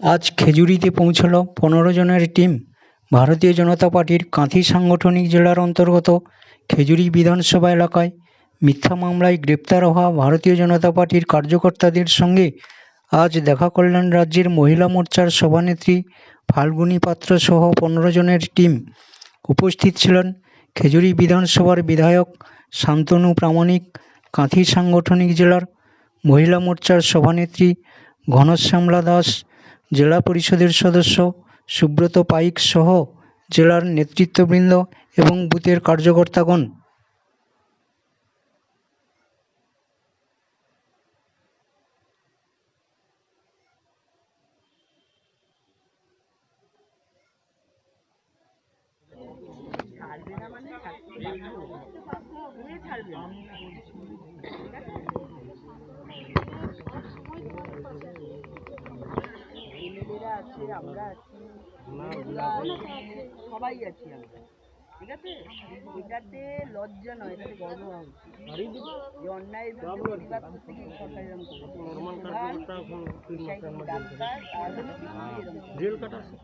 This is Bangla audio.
আজ খেজুরিতে পৌঁছল পনেরো জনের টিম ভারতীয় জনতা পার্টির কাঁথি সাংগঠনিক জেলার অন্তর্গত খেজুরি বিধানসভা এলাকায় মিথ্যা মামলায় গ্রেপ্তার হওয়া ভারতীয় জনতা পার্টির কার্যকর্তাদের সঙ্গে আজ দেখা করলেন রাজ্যের মহিলা মোর্চার সভানেত্রী ফাল্গুনী পাত্র সহ পনেরো জনের টিম উপস্থিত ছিলেন খেজুরি বিধানসভার বিধায়ক শান্তনু প্রামাণিক, কাঁথি সাংগঠনিক জেলার মহিলা মোর্চার সভানেত্রী ঘনশ্যামলা দাস জেলা পরিষদের সদস্য সুব্রত পাইক সহ জেলার নেতৃত্ববৃন্দ এবং বুথের কার্যকর্তাগণ। ছাড়বে না মানে আছে আমরা আছি। সবাই আছি আমরা। ঠিক আছে? এটাতে লজ্জা নয় এটাতে গর্ব হওয়া উচিত যে অন্যায় প্রতিবাদ করতে গিয়ে সরকার এরকম করছে। প্রধান, পেশায় তিনি ডাক্তার, তার জন্য এরকম। করছে।